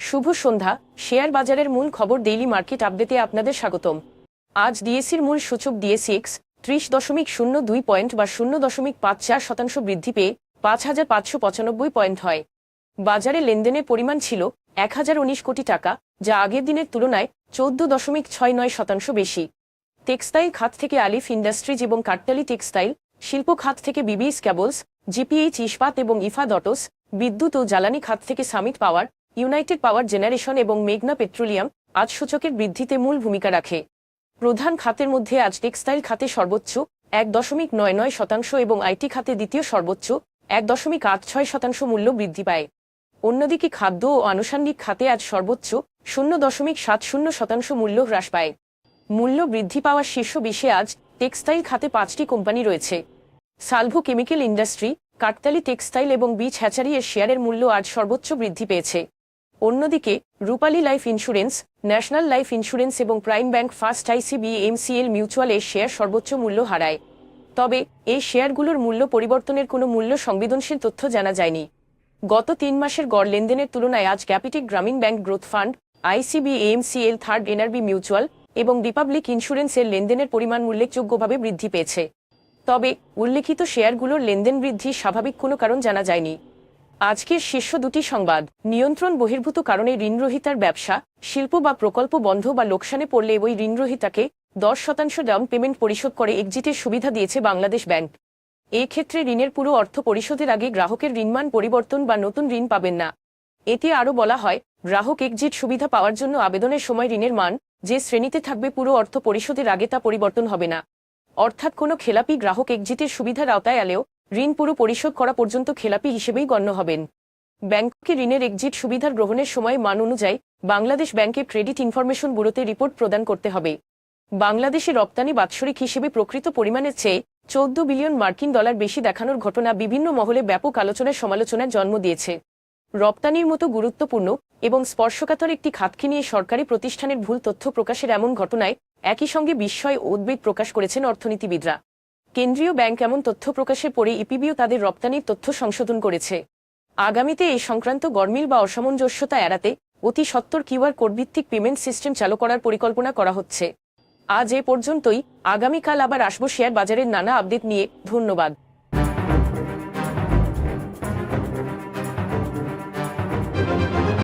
শুভ সন্ধ্যা। Share বাজারের মূল খবর ডেইলি মার্কেট আপডেটে আপনাদের স্বাগতম। আজ ডিএসির মূল সূচক ডিএসিএক্স ত্রিশ দশমিক শূন্য দুই পয়েন্ট বা শূন্য দশমিক পাঁচ চার শতাংশ বৃদ্ধি পেয়ে পাঁচ হাজার পাঁচশো পঁচানব্বই পয়েন্ট হয়। বাজারে লেনদেনের পরিমাণ ছিল এক হাজার উনিশ কোটি টাকা, যা আগের দিনের তুলনায় চোদ্দ দশমিক ছয় নয় শতাংশ বেশি। টেক্সটাইল খাত থেকে আলিফ ইন্ডাস্ট্রিজ এবং কাট্টালি টেক্সটাইল, শিল্প খাত থেকে বিবিএস ক্যাবলস, জিপিএইচ, ইস্পাত এবং ইফা দটস বিদ্যুৎ ও জ্বালানি খাত থেকে Summit Power, United Power Generation এবং মেঘনা পেট্রোলিয়াম আজ সূচকের বৃদ্ধিতে মূল ভূমিকা রাখে। প্রধান খাতের মধ্যে আজ টেক্সটাইল খাতে সর্বোচ্চ এক দশমিক নয় নয় শতাংশ এবং আইটি খাতে দ্বিতীয় সর্বোচ্চ এক দশমিক আট ছয় শতাংশ মূল্য বৃদ্ধি পায়। অন্যদিকে খাদ্য ও আনুষঙ্গিক খাতে আজ সর্বোচ্চ শূন্য দশমিক সাত শূন্য শতাংশ মূল্য হ্রাস পায়। মূল্য বৃদ্ধি পাওয়ার শীর্ষ বিশে আজ টেক্সটাইল খাতে পাঁচটি কোম্পানি রয়েছে। সালভো কেমিক্যাল ইন্ডাস্ট্রি কাকতালি টেক্সটাইল এবং বিচ হ্যাচারি এর শেয়ারের মূল্য আজ সর্বোচ্চ বৃদ্ধি পেয়েছে। অন্যদিকে, Rupali Life Insurance, National Life Insurance এবং Prime Bank First ICB, MCL mutual এর শেয়ার সর্বোচ্চ মূল্য হারায়। তবে, এই শেয়ারগুলোর মূল্য পরিবর্তনের কোনো মূল্য সংবেদনশীল তথ্য জানা যায়নি। গত তিন মাসের গড় লেনদেনের তুলনায় আজ ক্যাপিটিক Grameen Bank Growth Fund, ICB, MCL, third NRB mutual এবং রিপাবলিক ইন্স্যুরেন্সের লেনদেনের পরিমাণ উল্লেখযোগ্যভাবে বৃদ্ধি পেয়েছে। তবে উল্লেখিত শেয়ারগুলোর লেনদেন বৃদ্ধি স্বাভাবিক কোনো কারণ জানা যায়নি। আজকের শীর্ষ দুটি সংবাদ, নিয়ন্ত্রণ বহির্ভূত কারণে ঋণরহিতার ব্যবসা, শিল্প বা প্রকল্প বন্ধ বা লোকসানে পড়লে ওই ঋণরহিতাকে দশ শতাংশ ডাউন পেমেন্ট পরিশোধ করে এক্সিটের সুবিধা দিয়েছে বাংলাদেশ ব্যাংক। এই ক্ষেত্রে ঋণের পুরো অর্থ পরিশোধের আগে গ্রাহকের ঋণমান পরিবর্তন বা নতুন ঋণ পাবেন না। এতে আরও বলা হয়, গ্রাহক এক্সিট সুবিধা পাওয়ার জন্য আবেদনের সময় ঋণের মান, যে শ্রেণীতে থাকবে পুরো অর্থ পরিশোধের আগে তা পরিবর্তন হবে না। অর্থাৎ কোনো খেলাপি গ্রাহক এক্সিটের সুবিধার আওতায় এলেও ঋণ পুরো পরিশোধ করা পর্যন্ত খেলাপি হিসেবেই গণ্য হবেন। ব্যাংককে ঋণের এক্সিট সুবিধার গ্রহণের সময় মান অনুযায়ী বাংলাদেশ ব্যাংকের ক্রেডিট ইনফরমেশন ব্যুরোতে রিপোর্ট প্রদান করতে হবে। বাংলাদেশে রপ্তানি বাৎসরিক হিসেবে প্রকৃত পরিমাণের চেয়ে চৌদ্দ বিলিয়ন মার্কিন ডলার বেশি দেখানোর ঘটনা বিভিন্ন মহলে ব্যাপক আলোচনার সমালোচনার জন্ম দিয়েছে। রপ্তানির মতো গুরুত্বপূর্ণ এবং স্পর্শকাতর একটি খাতকে নিয়ে সরকারি প্রতিষ্ঠানের ভুল তথ্য প্রকাশের এমন ঘটনায় একই সঙ্গে বিস্ময় উদ্বেগ প্রকাশ করেছেন অর্থনীতিবিদরা। কেন্দ্রীয় ব্যাংক এমন তথ্য প্রকাশের পরে ইপিবিও তাদের রপ্তানির তথ্য সংশোধন করেছে। আগামীতে এই সংক্রান্ত গরমিল বা অসামঞ্জস্যতা এড়াতে অতি সত্তর কিউআর কোড ভিত্তিক পেমেন্ট সিস্টেম চালু করার পরিকল্পনা করা হচ্ছে। আজ এ পর্যন্তই। আগামীকাল আবার আসব শেয়ার বাজারের নানা আপডেট নিয়ে। ধন্যবাদ।